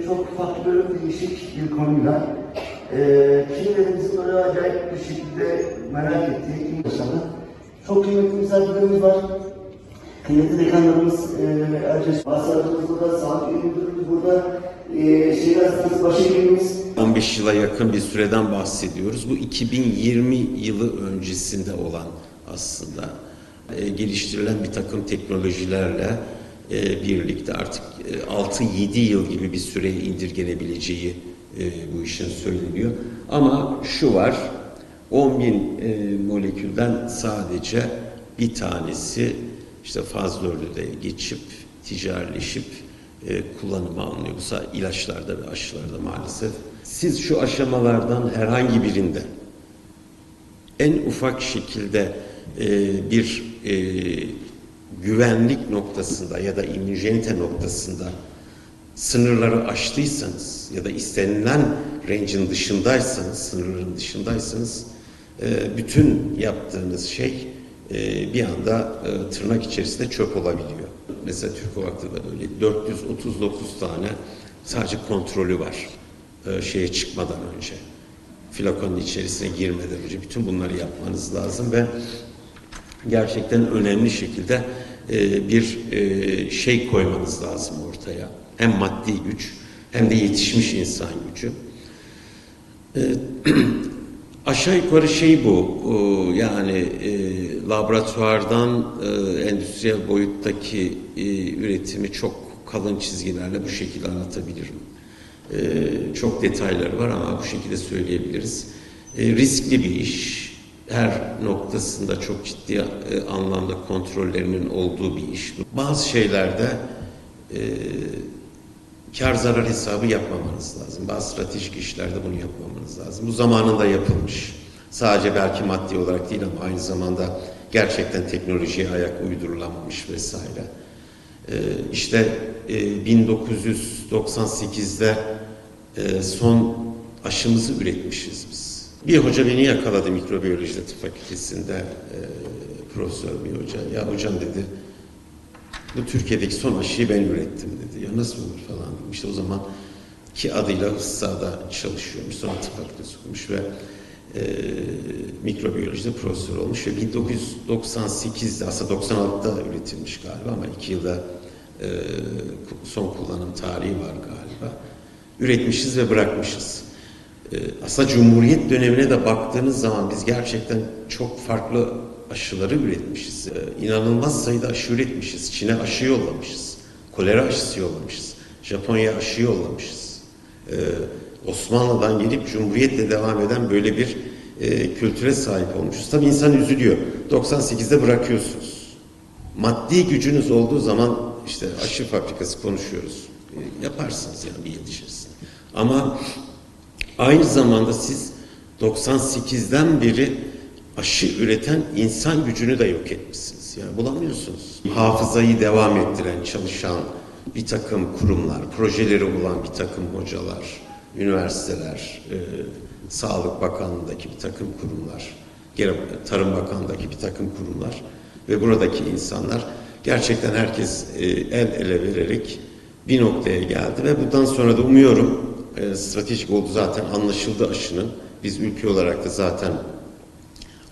Çok farklı değişik bir konuyla eee kimilerimizin böyle acayip bir şekilde merak ettiği kim yaşadı. Çok kıymetli misafirlerimiz var. Kıymetli dekanlarımız eee Ercüs Bahsarımız burada, Sağlık Müdürümüz burada, eee Şehir Hastanesi Başhekimimiz, 15 yıla yakın bir süreden bahsediyoruz. Bu 2020 yılı öncesinde olan aslında e, geliştirilen bir takım teknolojilerle e, birlikte artık e, 6-7 yıl gibi bir süreye indirgenebileceği e, bu işin söyleniyor. Ama şu var, 10 bin e, molekülden sadece bir tanesi işte faz dördü de geçip ticarileşip e, kullanıma alınıyor. Bu sa- ilaçlarda ve aşılarda maalesef. Siz şu aşamalardan herhangi birinde en ufak şekilde e, bir e, güvenlik noktasında ya da immüjenite noktasında sınırları aştıysanız ya da istenilen range'in dışındaysanız, sınırların dışındaysanız e, bütün yaptığınız şey e, bir anda e, tırnak içerisinde çöp olabiliyor. Mesela Türk Ovak'ta da böyle 439 tane sadece kontrolü var şeye çıkmadan önce. Flakonun içerisine girmeden önce bütün bunları yapmanız lazım ve gerçekten önemli şekilde e, bir e, şey koymanız lazım ortaya. Hem maddi güç hem de yetişmiş insan gücü. E, aşağı yukarı şey bu, e, yani e, laboratuvardan e, endüstriyel boyuttaki e, üretimi çok kalın çizgilerle bu şekilde anlatabilirim. E, çok detayları var ama bu şekilde söyleyebiliriz. E, riskli bir iş, her noktasında çok ciddi e, anlamda kontrollerinin olduğu bir iş. Bazı şeylerde e, kar zarar hesabı yapmamanız lazım. Bazı stratejik işlerde bunu yapmamanız lazım. Bu zamanında yapılmış. Sadece belki maddi olarak değil ama aynı zamanda gerçekten teknolojiye ayak uydurulamamış vesaire. Ee, işte e, 1998'de e, son aşımızı üretmişiz biz. Bir hoca beni yakaladı mikrobiyolojide tıp fakültesinde e, profesör bir hoca. Ya hocam dedi bu Türkiye'deki son aşıyı ben ürettim dedi. Ya nasıl olur falan dedim. İşte o zaman ki adıyla Hıssa'da çalışıyormuş. Sonra tıp fakültesi okumuş ve e, mikrobiyolojide profesör olmuş ve 1998'de aslında 96'da üretilmiş galiba ama iki yılda e, son kullanım tarihi var galiba. Üretmişiz ve bırakmışız. E, aslında Cumhuriyet dönemine de baktığınız zaman biz gerçekten çok farklı aşıları üretmişiz. E, inanılmaz sayıda aşı üretmişiz. Çin'e aşı yollamışız. Kolera aşısı yollamışız. Japonya'ya aşı yollamışız. E, Osmanlı'dan gelip Cumhuriyet'le devam eden böyle bir e, kültüre sahip olmuşuz. Tabii insan üzülüyor. 98'de bırakıyorsunuz. Maddi gücünüz olduğu zaman işte aşı fabrikası konuşuyoruz. Yaparsınız yani bir yıl içerisinde. Ama aynı zamanda siz 98'den beri aşı üreten insan gücünü de yok etmişsiniz. Yani bulamıyorsunuz. Hafızayı devam ettiren, çalışan bir takım kurumlar, projeleri olan bir takım hocalar, üniversiteler, e, Sağlık Bakanlığı'ndaki bir takım kurumlar, Tarım Bakanlığı'ndaki bir takım kurumlar ve buradaki insanlar gerçekten herkes e, el ele vererek bir noktaya geldi ve bundan sonra da umuyorum e, stratejik oldu zaten anlaşıldı aşının. Biz ülke olarak da zaten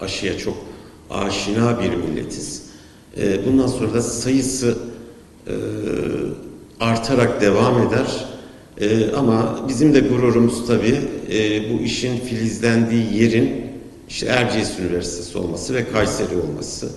aşıya çok aşina bir milletiz. E, bundan sonra da sayısı e, artarak devam eder. E, ama bizim de gururumuz tabii e, bu işin filizlendiği yerin işte Erciyes Üniversitesi olması ve Kayseri olması.